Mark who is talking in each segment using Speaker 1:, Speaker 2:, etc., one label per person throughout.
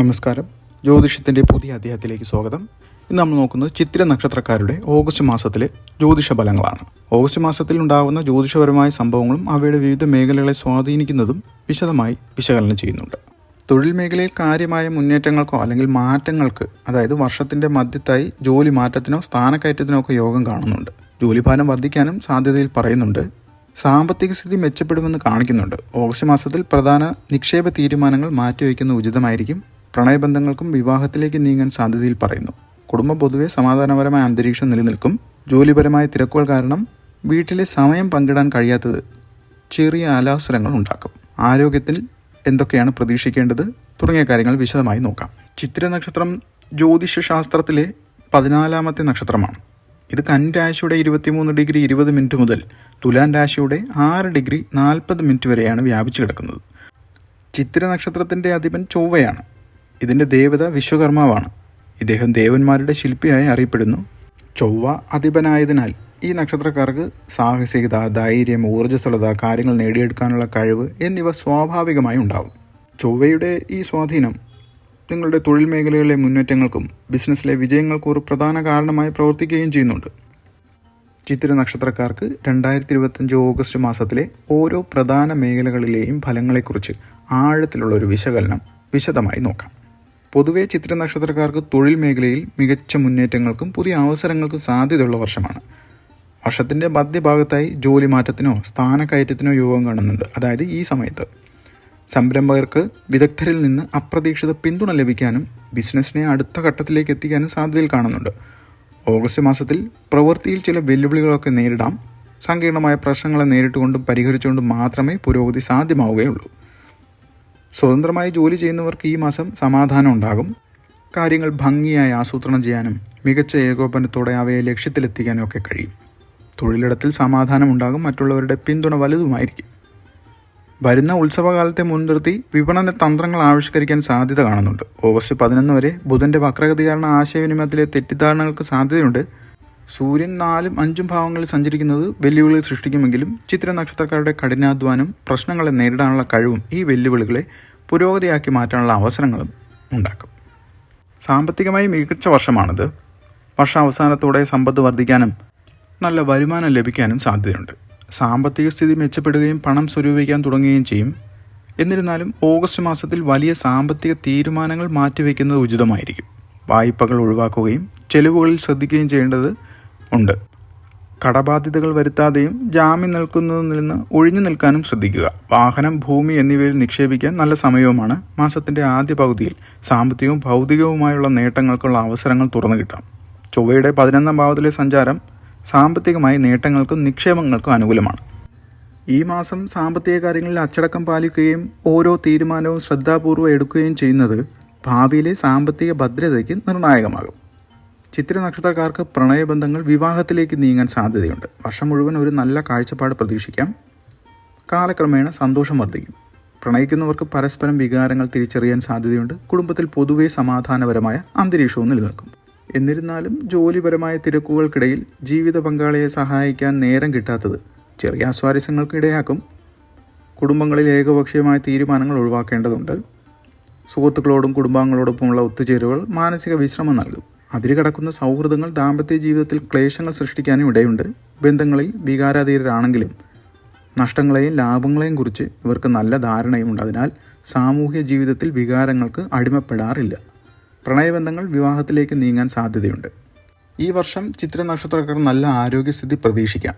Speaker 1: നമസ്കാരം. ജ്യോതിഷത്തിന്റെ പുതിയ അധ്യായത്തിലേക്ക് സ്വാഗതം. ഇന്ന് നമ്മൾ നോക്കുന്നത് ചിത്ര നക്ഷത്രക്കാരുടെ ഓഗസ്റ്റ് മാസത്തിലെ ജ്യോതിഷ ഫലങ്ങളാണ്. ഓഗസ്റ്റ് മാസത്തിൽ ഉണ്ടാകുന്ന ജ്യോതിഷപരമായ സംഭവങ്ങളും അവയുടെ വിവിധ മേഖലകളെ സ്വാധീനിക്കുന്നതും വിശദമായി വിശകലനം ചെയ്യുന്നുണ്ട്. തൊഴിൽ മേഖലയിൽ കാര്യമായ മുന്നേറ്റങ്ങൾക്കോ അല്ലെങ്കിൽ മാറ്റങ്ങൾക്ക് അതായത് വർഷത്തിന്റെ മധ്യത്തായി ജോലി മാറ്റത്തിനോ സ്ഥാനക്കയറ്റത്തിനോ ഒക്കെ യോഗം കാണുന്നുണ്ട്. ജോലിഭാരം വർദ്ധിക്കാനും സാധ്യതയിൽ പറയുന്നുണ്ട്. സാമ്പത്തിക സ്ഥിതി മെച്ചപ്പെടുമെന്ന് കാണിക്കുന്നുണ്ട്. ഓഗസ്റ്റ് മാസത്തിൽ പ്രധാന നിക്ഷേപ തീരുമാനങ്ങൾ മാറ്റിവയ്ക്കുന്ന ഉചിതമായിരിക്കും പ്രണയബന്ധങ്ങൾക്കും വിവാഹത്തിലേക്ക് നീങ്ങാൻ സാധ്യതയിൽ പറയുന്നു. കുടുംബം പൊതുവെ സമാധാനപരമായ അന്തരീക്ഷം നിലനിൽക്കും. ജോലിപരമായ തിരക്കുകൾ കാരണം വീട്ടിലെ സമയം പങ്കിടാൻ കഴിയാത്തത് ചെറിയ അലാസരങ്ങൾ ഉണ്ടാക്കും. ആരോഗ്യത്തിൽ എന്തൊക്കെയാണ് പ്രതീക്ഷിക്കേണ്ടത്? തുടങ്ങിയ കാര്യങ്ങൾ വിശദമായി നോക്കാം. ചിത്ര നക്ഷത്രം ജ്യോതിഷ ശാസ്ത്രത്തിലെ പതിനാലാമത്തെ നക്ഷത്രമാണ്. ഇത് കൻ രാശിയുടെ ഇരുപത്തിമൂന്ന് ഡിഗ്രി ഇരുപത് മിനിറ്റ് മുതൽ തുലാൻ രാശിയുടെ ആറ് ഡിഗ്രി നാൽപ്പത് മിനിറ്റ് വരെയാണ് വ്യാപിച്ചു കിടക്കുന്നത്. ചിത്ര നക്ഷത്രത്തിന്റെ അധിപൻ ചൊവ്വയാണ്. ഇതിന്റെ ദേവത വിശ്വകർമാവാണ്. ഇദ്ദേഹം ദേവന്മാരുടെ ശില്പിയായി അറിയപ്പെടുന്നു. ചൊവ്വ അധിപനായതിനാൽ ഈ നക്ഷത്രക്കാർക്ക് സാഹസികത ധൈര്യം ഊർജസ്വലത കാര്യങ്ങൾ നേടിയെടുക്കാനുള്ള കഴിവ് എന്നിവ സ്വാഭാവികമായി ഉണ്ടാവും. ചൊവ്വയുടെ ഈ സ്വാധീനം നിങ്ങളുടെ തൊഴിൽ മേഖലകളിലെ മുന്നേറ്റങ്ങൾക്കും ബിസിനസ്സിലെ വിജയങ്ങൾക്കും ഒരു പ്രധാന കാരണമായി പ്രവർത്തിക്കുകയും ചെയ്യുന്നുണ്ട്. ചിത്തിര നക്ഷത്രക്കാർക്ക് രണ്ടായിരത്തി ഇരുപത്തഞ്ച് ഓഗസ്റ്റ് മാസത്തിലെ ഓരോ പ്രധാന മേഖലകളിലെയും ഫലങ്ങളെക്കുറിച്ച് ആഴത്തിലുള്ള ഒരു വിശകലനം വിശദമായി നോക്കാം. പൊതുവെ ചിത്ര നക്ഷത്രക്കാർക്ക് തൊഴിൽ മേഖലയിൽ മികച്ച മുന്നേറ്റങ്ങൾക്കും പുതിയ അവസരങ്ങൾക്കും സാധ്യതയുള്ള വർഷമാണ്. വർഷത്തിന്റെ മധ്യഭാഗത്തായി ജോലി മാറ്റത്തിനോ സ്ഥാനക്കയറ്റത്തിനോ യോഗം കാണുന്നുണ്ട്. അതായത് ഈ സമയത്ത്. സംരംഭകർക്ക് വിദഗ്ധരിൽ നിന്ന് അപ്രതീക്ഷിത പിന്തുണ ലഭിക്കാനും ബിസിനസ്സിനെ അടുത്ത ഘട്ടത്തിലേക്ക് എത്തിക്കാനും സാധ്യതയിൽ കാണുന്നുണ്ട്. ഓഗസ്റ്റ് മാസത്തിൽ പ്രവൃത്തിയിൽ ചില വെല്ലുവിളികളൊക്കെ നേരിടാം. സങ്കീർണമായ പ്രശ്നങ്ങളെ നേരിട്ടുകൊണ്ടും പരിഹരിച്ചുകൊണ്ടും മാത്രമേ പുരോഗതി സാധ്യമാവുകയുള്ളൂ. സ്വതന്ത്രമായി ജോലി ചെയ്യുന്നവർക്ക് ഈ മാസം സമാധാനം ഉണ്ടാകും. കാര്യങ്ങൾ ഭംഗിയായി ആസൂത്രണം ചെയ്യാനും മികച്ച ഏകോപനത്തോടെ അവയെ ലക്ഷ്യത്തിലെത്തിക്കാനും ഒക്കെ കഴിയും. തൊഴിലിടത്തിൽ സമാധാനം ഉണ്ടാകും മറ്റുള്ളവരുടെ പിന്തുണ വലുതുമായിരിക്കും. വരുന്ന ഉത്സവകാലത്തെ മുൻനിർത്തി വിപണന തന്ത്രങ്ങൾ ആവിഷ്കരിക്കാൻ സാധ്യത കാണുന്നുണ്ട്. ഓഗസ്റ്റ് പതിനൊന്ന് വരെ ബുധന്റെ വക്രഗതി കാരണം ആശയവിനിമയത്തിലെ തെറ്റിദ്ധാരണകൾക്ക് സാധ്യതയുണ്ട്. സൂര്യൻ നാലും അഞ്ചും ഭാവങ്ങളിൽ സഞ്ചരിക്കുന്നത് വെല്ലുവിളികൾ സൃഷ്ടിക്കുമെങ്കിലും ചിത്ര നക്ഷത്രക്കാരുടെ കഠിനാധ്വാനം പ്രശ്നങ്ങളെ നേരിടാനുള്ള കഴിവും ഈ വെല്ലുവിളികളെ പുരോഗതിയാക്കി മാറ്റാനുള്ള അവസരങ്ങളും ഉണ്ടാക്കും. സാമ്പത്തികമായി മികച്ച വർഷമാണിത്. വർഷാവസാനത്തോടെ സമ്പത്ത് വർദ്ധിക്കാനും നല്ല വരുമാനം ലഭിക്കാനും സാധ്യതയുണ്ട്. സാമ്പത്തിക സ്ഥിതി മെച്ചപ്പെടുകയും പണം സ്വരൂപിക്കാൻ തുടങ്ങുകയും ചെയ്യും. എന്നിരുന്നാലും ഓഗസ്റ്റ് മാസത്തിൽ വലിയ സാമ്പത്തിക തീരുമാനങ്ങൾ മാറ്റിവെക്കുന്നത് ഉചിതമായിരിക്കും. വായ്പകൾ ഒഴിവാക്കുകയും ചെലവുകളിൽ ശ്രദ്ധിക്കുകയും ചെയ്യേണ്ടത് ഉണ്ട്. കടബാധ്യതകൾ വരുത്താതെയും ജാമ്യം നിൽക്കുന്നതിൽ നിന്ന് ഒഴിഞ്ഞു നിൽക്കാനും ശ്രദ്ധിക്കുക. വാഹനം ഭൂമി എന്നിവയിൽ നിക്ഷേപിക്കാൻ നല്ല സമയവുമാണ്. മാസത്തിന്റെ ആദ്യ പകുതിയിൽ സാമ്പത്തികവും ഭൗതികവുമായുള്ള നേട്ടങ്ങൾക്കുള്ള അവസരങ്ങൾ തുറന്നു കിട്ടാം. ചൊവ്വയുടെ പതിനൊന്നാം ഭാവത്തിലെ സഞ്ചാരം സാമ്പത്തികമായി നേട്ടങ്ങൾക്കും നിക്ഷേപങ്ങൾക്കും അനുകൂലമാണ്. ഈ മാസം സാമ്പത്തിക കാര്യങ്ങളിൽ അച്ചടക്കം പാലിക്കുകയും ഓരോ തീരുമാനവും ശ്രദ്ധാപൂർവം എടുക്കുകയും ചെയ്യുന്നത് ഭാവിയിലെ സാമ്പത്തിക ഭദ്രതയ്ക്ക് നിർണായകമാകും. ചിത്ര നക്ഷത്രക്കാർക്ക് പ്രണയബന്ധങ്ങൾ വിവാഹത്തിലേക്ക് നീങ്ങാൻ സാധ്യതയുണ്ട്. വർഷം മുഴുവൻ ഒരു നല്ല കാഴ്ചപ്പാട് പ്രതീക്ഷിക്കാം. കാലക്രമേണ സന്തോഷം വർദ്ധിക്കും. പ്രണയിക്കുന്നവർക്ക് പരസ്പരം വികാരങ്ങൾ തിരിച്ചറിയാൻ സാധ്യതയുണ്ട്. കുടുംബത്തിൽ പൊതുവെ സമാധാനപരമായ അന്തരീക്ഷവും നിലനിൽക്കും. എന്നിരുന്നാലും ജോലിപരമായ തിരക്കുകൾക്കിടയിൽ ജീവിത പങ്കാളിയെ സഹായിക്കാൻ നേരം കിട്ടാത്തത് ചെറിയ അസ്വാരസ്യങ്ങൾക്ക് ഇടയാക്കും. കുടുംബങ്ങളിൽ ഏകപക്ഷീയമായ തീരുമാനങ്ങൾ ഒഴിവാക്കേണ്ടതുണ്ട്. സുഹൃത്തുക്കളോടും കുടുംബാംഗങ്ങളോടൊപ്പമുള്ള ഒത്തുചേരുവകൾ മാനസിക വിശ്രമം നൽകും. അതിരുകടക്കുന്ന സൗഹൃദങ്ങൾ ദാമ്പത്യ ജീവിതത്തിൽ ക്ലേശങ്ങൾ സൃഷ്ടിക്കാനും ഇടയുണ്ട്. ബന്ധങ്ങളിൽ വികാരാധീരരാണെങ്കിലും നഷ്ടങ്ങളെയും ലാഭങ്ങളെയും കുറിച്ച് ഇവർക്ക് നല്ല ധാരണയുമുണ്ട്. അതിനാൽ സാമൂഹ്യ ജീവിതത്തിൽ വികാരങ്ങൾക്ക് അടിമപ്പെടാറില്ല. പ്രണയബന്ധങ്ങൾ വിവാഹത്തിലേക്ക് നീങ്ങാൻ സാധ്യതയുണ്ട്. ഈ വർഷം ചിത്ര നക്ഷത്രക്കാർ നല്ല ആരോഗ്യസ്ഥിതി പ്രതീക്ഷിക്കാം.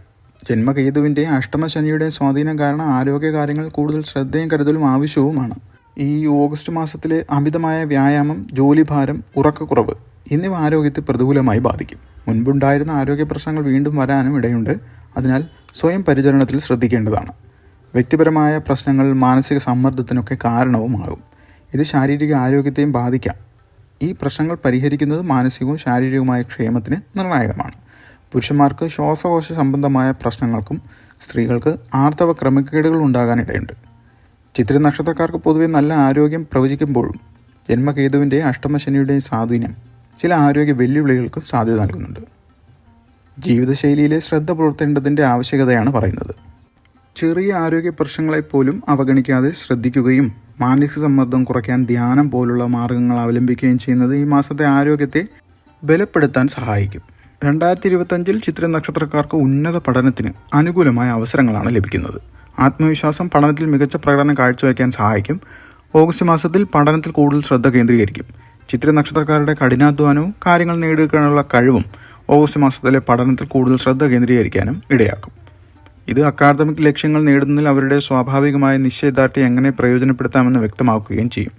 Speaker 1: ജന്മകേതുവിന്റെ അഷ്ടമശനിയുടെ സ്വാധീനം കാരണം ആരോഗ്യകാര്യങ്ങൾ കൂടുതൽ ശ്രദ്ധയും കരുതലും ആവശ്യവുമാണ്. ഈ ഓഗസ്റ്റ് മാസത്തിലെ അമിതമായ വ്യായാമം ജോലിഭാരം ഉറക്കക്കുറവ് എന്നിവ ആരോഗ്യത്തെ പ്രതികൂലമായി ബാധിക്കും. മുൻപുണ്ടായിരുന്ന ആരോഗ്യ പ്രശ്നങ്ങൾ വീണ്ടും വരാനും ഇടയുണ്ട്. അതിനാൽ സ്വയം പരിചരണത്തിൽ ശ്രദ്ധിക്കേണ്ടതാണ്. വ്യക്തിപരമായ പ്രശ്നങ്ങൾ മാനസിക സമ്മർദ്ദത്തിനൊക്കെ കാരണവുമാകും. ഇത് ശാരീരിക ആരോഗ്യത്തെയും ബാധിക്കാം. ഈ പ്രശ്നങ്ങൾ പരിഹരിക്കുന്നത് മാനസികവും ശാരീരികവുമായ ക്ഷേമത്തിന് നിർണായകമാണ്. പുരുഷന്മാർക്ക് ശ്വാസകോശ സംബന്ധമായ പ്രശ്നങ്ങൾക്കും സ്ത്രീകൾക്ക് ആർത്തവ ക്രമക്കേടുകൾ ഉണ്ടാകാനിടയുണ്ട് ചിത്ര നക്ഷത്രക്കാർക്ക് പൊതുവെ നല്ല ആരോഗ്യം പ്രവചിക്കുമ്പോഴും ജന്മകേതുവിന്റെ അഷ്ടമശനിയുടെയും സ്വാധീനം ചില ആരോഗ്യ വെല്ലുവിളികൾക്കും സാധ്യത നൽകുന്നുണ്ട്. ജീവിതശൈലിയിലെ ശ്രദ്ധ പുലർത്തേണ്ടതിന്റെ ആവശ്യകതയാണ് പറയുന്നത്. ചെറിയ ആരോഗ്യ പ്രശ്നങ്ങളെപ്പോലും അവഗണിക്കാതെ ശ്രദ്ധിക്കുകയും മാനസിക സമ്മർദ്ദം കുറയ്ക്കാൻ ധ്യാനം പോലുള്ള മാർഗങ്ങൾ അവലംബിക്കുകയും ചെയ്യുന്നത് ഈ മാസത്തെ ആരോഗ്യത്തെ ബലപ്പെടുത്താൻ സഹായിക്കും. രണ്ടായിരത്തി ഇരുപത്തഞ്ചിൽ ചിത്ര നക്ഷത്രക്കാർക്ക് ഉന്നത പഠനത്തിന് അനുകൂലമായ അവസരങ്ങളാണ് ലഭിക്കുന്നത്. ആത്മവിശ്വാസം പഠനത്തിൽ മികച്ച പ്രകടനം കാഴ്ചവെക്കാൻ സഹായിക്കും. ഓഗസ്റ്റ് മാസത്തിൽ പഠനത്തിൽ കൂടുതൽ ശ്രദ്ധ കേന്ദ്രീകരിക്കും. ചിത്ര നക്ഷത്രക്കാരുടെ കഠിനാധ്വാനവും കാര്യങ്ങൾ നേടിയെടുക്കാനുള്ള കഴിവും ഓഗസ്റ്റ് മാസത്തിലെ പഠനത്തിൽ കൂടുതൽ ശ്രദ്ധ കേന്ദ്രീകരിക്കാനും ഇടയാക്കും. ഇത് അക്കാദമിക് ലക്ഷ്യങ്ങൾ നേടുന്നതിൽ അവരുടെ സ്വാഭാവികമായ നിശ്ചയദാർഢ്യം എങ്ങനെ പ്രയോജനപ്പെടുത്താമെന്ന് വ്യക്തമാക്കുകയും ചെയ്യും.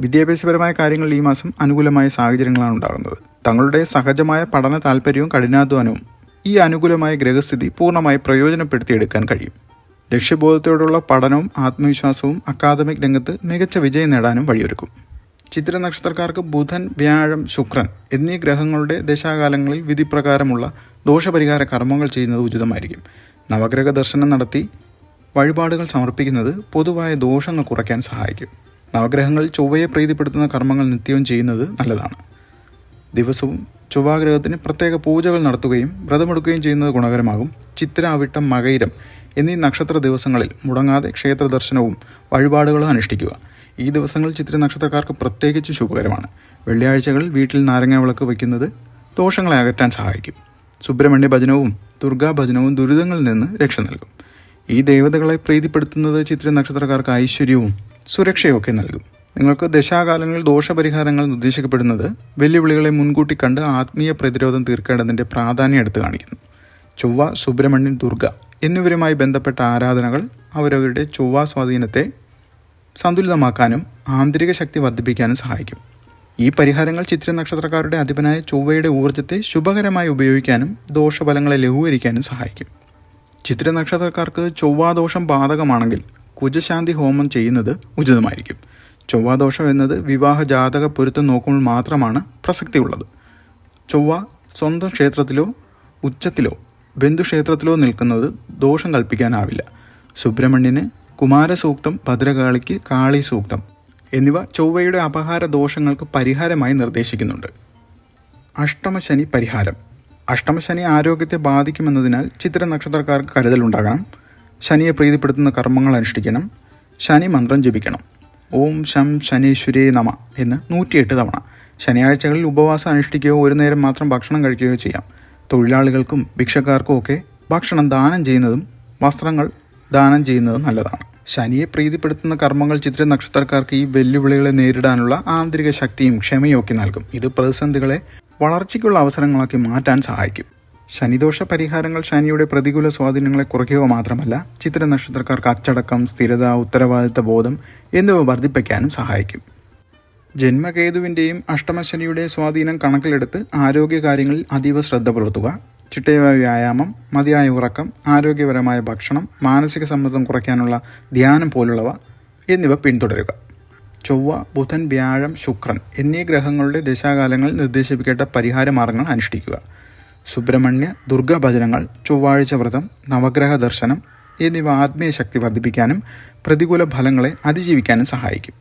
Speaker 1: വിദ്യാഭ്യാസപരമായ കാര്യങ്ങൾ ഈ മാസം അനുകൂലമായ സാഹചര്യങ്ങളാണ് ഉണ്ടാകുന്നത്. തങ്ങളുടെ സഹജമായ പഠന താല്പര്യവും കഠിനാധ്വാനവും ഈ അനുകൂലമായ ഗ്രഹസ്ഥിതി പൂർണമായി പ്രയോജനപ്പെടുത്തിയെടുക്കാൻ കഴിയും. ലക്ഷ്യബോധത്തോടുള്ള പഠനവും ആത്മവിശ്വാസവും അക്കാദമിക് രംഗത്ത് മികച്ച വിജയം നേടാനും വഴിയൊരുക്കും. ചിത്ര നക്ഷത്രക്കാർക്ക് ബുധൻ വ്യാഴം ശുക്രൻ എന്നീ ഗ്രഹങ്ങളുടെ ദശാകാലങ്ങളിൽ വിധിപ്രകാരമുള്ള ദോഷപരിഹാര കർമ്മങ്ങൾ ചെയ്യുന്നത് ഉചിതമായിരിക്കും. നവഗ്രഹ ദർശനം നടത്തി വഴിപാടുകൾ സമർപ്പിക്കുന്നത് പൊതുവായ ദോഷങ്ങൾ കുറയ്ക്കാൻ സഹായിക്കും. നവഗ്രഹങ്ങളിൽ ചൊവ്വയെ പ്രീതിപ്പെടുത്തുന്ന കർമ്മങ്ങൾ നിത്യവും ചെയ്യുന്നത് നല്ലതാണ്. ദിവസവും ചൊവ്വാഗ്രഹത്തിന് പ്രത്യേക പൂജകൾ നടത്തുകയും വ്രതമെടുക്കുകയും ചെയ്യുന്നത് ഗുണകരമാകും. ചിത്രാവിട്ടം മകയിരം എന്നീ നക്ഷത്ര ദിവസങ്ങളിൽ മുടങ്ങാതെ ക്ഷേത്ര ദർശനവും വഴിപാടുകളും അനുഷ്ഠിക്കുക. ഈ ദിവസങ്ങൾ ചിത്ര നക്ഷത്രക്കാർക്ക് പ്രത്യേകിച്ച് ശുഭകരമാണ്. വെള്ളിയാഴ്ചകൾ വീട്ടിൽ നാരങ്ങ വിളക്ക് വയ്ക്കുന്നത് ദോഷങ്ങളെ അകറ്റാൻ സഹായിക്കും. സുബ്രഹ്മണ്യ ഭജനവും ദുർഗാ ഭജനവും ദുരിതങ്ങളിൽ നിന്ന് രക്ഷ നൽകും. ഈ ദേവതകളെ പ്രീതിപ്പെടുത്തുന്നത് ചിത്ര നക്ഷത്രക്കാർക്ക് ഐശ്വര്യവും സുരക്ഷയും ഒക്കെ നൽകും. നിങ്ങൾക്ക് ദശാകാലങ്ങളിൽ ദോഷപരിഹാരങ്ങൾ നിർദ്ദേശിക്കപ്പെടുന്നത് വെല്ലുവിളികളെ മുൻകൂട്ടി കണ്ട് ആത്മീയ പ്രതിരോധം തീർക്കേണ്ടതിന്റെ പ്രാധാന്യം എടുത്തു കാണിക്കുന്നു. ചൊവ്വ സുബ്രഹ്മണ്യൻ ദുർഗ എന്നിവരുമായി ബന്ധപ്പെട്ട ആരാധനകൾ അവരവരുടെ ചൊവ്വ സ്വാധീനത്തെ സന്തുലിതമാക്കാനും ആന്തരിക ശക്തി വർദ്ധിപ്പിക്കാനും സഹായിക്കും. ഈ പരിഹാരങ്ങൾ ചിത്ര നക്ഷത്രക്കാരുടെ അധിപനായ ചൊവ്വയുടെ ഊർജത്തെ ശുഭകരമായി ഉപയോഗിക്കാനും ദോഷഫലങ്ങളെ ലഘൂകരിക്കാനും സഹായിക്കും. ചിത്ര നക്ഷത്രക്കാർക്ക് ചൊവ്വാദോഷം ബാധകമാണെങ്കിൽ കുജശാന്തി ഹോമം ചെയ്യുന്നത് ഉചിതമായിരിക്കും. ചൊവ്വാദോഷം എന്നത് വിവാഹ ജാതക പൊരുത്തം നോക്കുമ്പോൾ മാത്രമാണ് പ്രസക്തിയുള്ളത്. ചൊവ്വ സ്വന്തം ക്ഷേത്രത്തിലോ ഉച്ചത്തിലോ ബന്ധുക്ഷേത്രത്തിലോ നിൽക്കുന്നത് ദോഷം കൽപ്പിക്കാനാവില്ല. സുബ്രഹ്മണ്യന് കുമാരസൂക്തം ഭദ്രകാളിക്ക് കാളി സൂക്തം എന്നിവ ചൊവ്വയുടെ അപഹാര ദോഷങ്ങൾക്ക് പരിഹാരമായി നിർദ്ദേശിക്കുന്നുണ്ട്. അഷ്ടമശനി പരിഹാരം. അഷ്ടമശനി ആരോഗ്യത്തെ ബാധിക്കുമെന്നതിനാൽ ചിത്ര നക്ഷത്രക്കാർക്ക് കരുതലുണ്ടാകണം. ശനിയെ പ്രീതിപ്പെടുത്തുന്ന കർമ്മങ്ങൾ അനുഷ്ഠിക്കണം. ശനി മന്ത്രം ജപിക്കണം. ഓം ശം ശനീശ്വരേ നമ എന്ന് നൂറ്റിയെട്ട് തവണ ശനിയാഴ്ചകളിൽ ഉപവാസം അനുഷ്ഠിക്കുകയോ ഒരു നേരം മാത്രം ഭക്ഷണം കഴിക്കുകയോ ചെയ്യാം. തൊഴിലാളികൾക്കും ഭിക്ഷക്കാർക്കും ഒക്കെ ഭക്ഷണം ദാനം ചെയ്യുന്നതും വസ്ത്രങ്ങൾ ദാനം ചെയ്യുന്നത് നല്ലതാണ്. ശനിയെ പ്രീതിപ്പെടുത്തുന്ന കർമ്മങ്ങൾ ചിത്ര നക്ഷത്രക്കാർക്ക് ഈ വെല്ലുവിളികളെ നേരിടാനുള്ള ആന്തരിക ശക്തിയും ക്ഷമയൊക്കെ നൽകും. ഇത് പ്രതിസന്ധികളെ വളർച്ചയ്ക്കുള്ള അവസരങ്ങളാക്കി മാറ്റാൻ സഹായിക്കും. ശനിദോഷ പരിഹാരങ്ങൾ ശനിയുടെ പ്രതികൂല സ്വാധീനങ്ങളെ കുറയ്ക്കുക മാത്രമല്ല ചിത്ര നക്ഷത്രക്കാർക്ക് അച്ചടക്കം സ്ഥിരത ഉത്തരവാദിത്ത ബോധം എന്നിവ വർദ്ധിപ്പിക്കാനും സഹായിക്കും. ജന്മകേതുവിന്റെയും അഷ്ടമശനിയുടെയും സ്വാധീനം കണക്കിലെടുത്ത് ആരോഗ്യകാര്യങ്ങളിൽ അതീവ ശ്രദ്ധ പുലർത്തുക ചിട്ടയായ വ്യായാമം മതിയായ ഉറക്കം ആരോഗ്യപരമായ ഭക്ഷണം മാനസിക സമ്മർദ്ദം കുറയ്ക്കാനുള്ള ധ്യാനം പോലുള്ളവ എന്നിവ പിന്തുടരുക. ചൊവ്വ ബുധൻ വ്യാഴം ശുക്രൻ എന്നീ ഗ്രഹങ്ങളുടെ ദശാകാലങ്ങൾ നിർദ്ദേശിപ്പിക്കേണ്ട പരിഹാര മാർഗങ്ങൾ അനുഷ്ഠിക്കുക. സുബ്രഹ്മണ്യ ദുർഗാ ഭജനങ്ങൾ ചൊവ്വാഴ്ച വ്രതം നവഗ്രഹ ദർശനം എന്നിവ ആത്മീയ ശക്തി വർദ്ധിപ്പിക്കാനും പ്രതികൂല ഫലങ്ങളെ അതിജീവിക്കാനും സഹായിക്കും.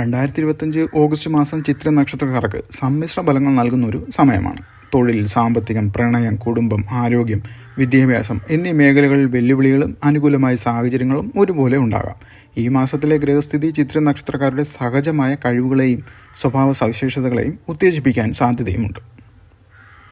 Speaker 1: രണ്ടായിരത്തി ഇരുപത്തഞ്ച് ഓഗസ്റ്റ് മാസം ചിത്ര നക്ഷത്രക്കാർക്ക് സമ്മിശ്ര ഫലങ്ങൾ നൽകുന്ന ഒരു സമയമാണ്. തൊഴിൽ സാമ്പത്തികം പ്രണയം കുടുംബം ആരോഗ്യം വിദ്യാഭ്യാസം എന്നീ മേഖലകളിൽ വെല്ലുവിളികളും അനുകൂലമായ സാഹചര്യങ്ങളും ഒരുപോലെ ഉണ്ടാകാം. ഈ മാസത്തിലെ ഗ്രഹസ്ഥിതി ചിത്ര നക്ഷത്രക്കാരുടെ സഹജമായ കഴിവുകളെയും സ്വഭാവ സവിശേഷതകളെയും ഉത്തേജിപ്പിക്കാൻ സാധ്യതയുമുണ്ട്.